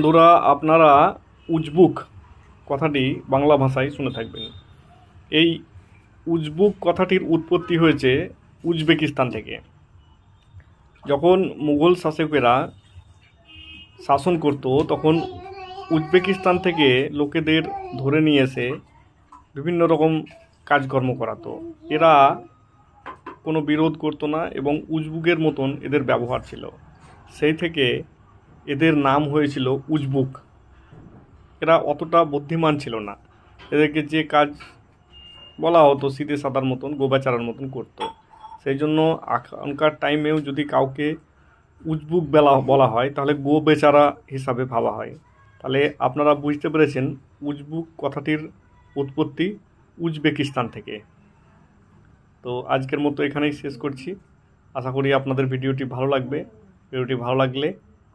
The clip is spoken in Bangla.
বন্ধুরা, আপনারা উজবুক কথাটি বাংলা ভাষায় শুনে থাকবেন। এই উজবুক কথাটির উৎপত্তি হয়েছে উজবেকিস্তান থেকে। যখন মুঘল শাসকেরা শাসন করত, তখন উজবেকিস্তান থেকে লোকেদের ধরে নিয়ে এসে বিভিন্ন রকম কাজকর্ম করাতো। এরা কোনো বিরোধ করতো না এবং উজবুকের মতন এদের ব্যবহার ছিল। সেই থেকে এদের নাম হয়েছিল উজবুক। এরা অতটা বুদ্ধিমান ছিল না। এদেরকে যে কাজ বলা হতো শীতে সাদার মতন, গোবাচারার মতন করতো। সেই জন্য এখনকার টাইমেও যদি কাউকে উজবুক বেলা, বলা হয়, তাহলে গো বেচারা হিসাবে ভাবা হয়। তাহলে আপনারা বুঝতে পেরেছেন উজবুক কথাটির উৎপত্তি উজবেকিস্তান থেকে। তো আজকের মতো এখানেই শেষ করছি। আশা করি আপনাদের ভিডিওটি ভালো লাগবে। ভিডিওটি ভালো লাগলে